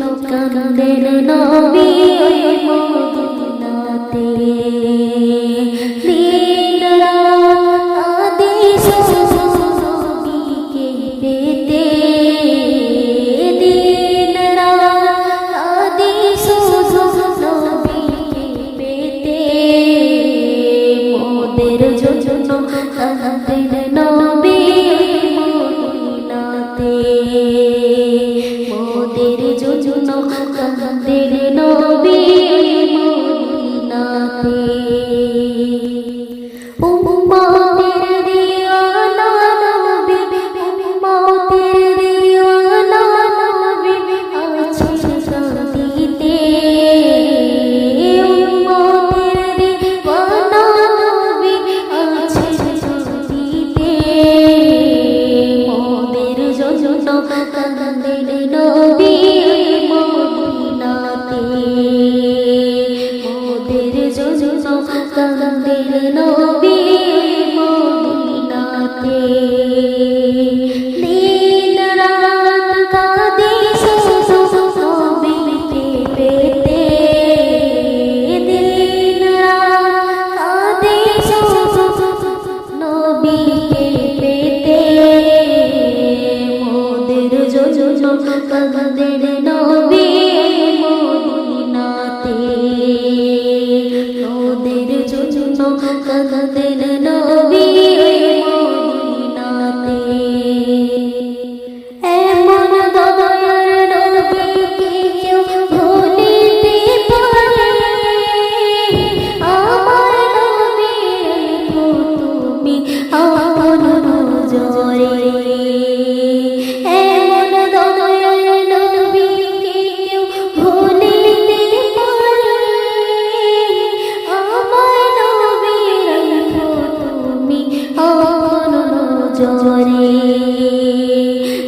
কান্দের নবী মদিনাতে। দিন আদেশ নবীকে পেতে। দিন আদেশ নবীকে পেতে। মোদের জন্য কান্দের নবী মদিনাতে। দেরি নবী রাতে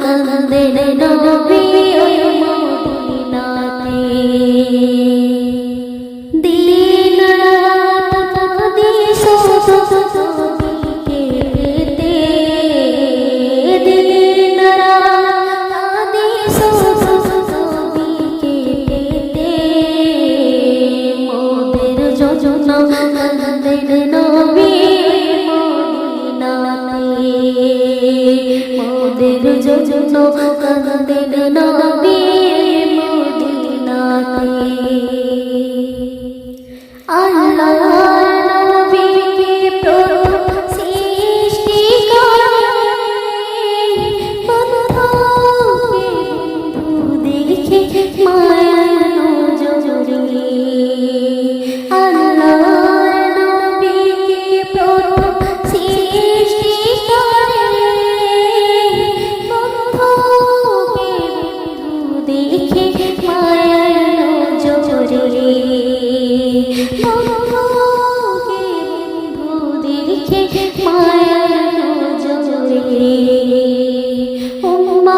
কান্দে নবী নবী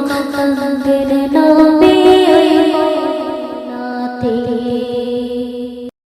জন্য কান্দেন নবী ওই মদিনাতে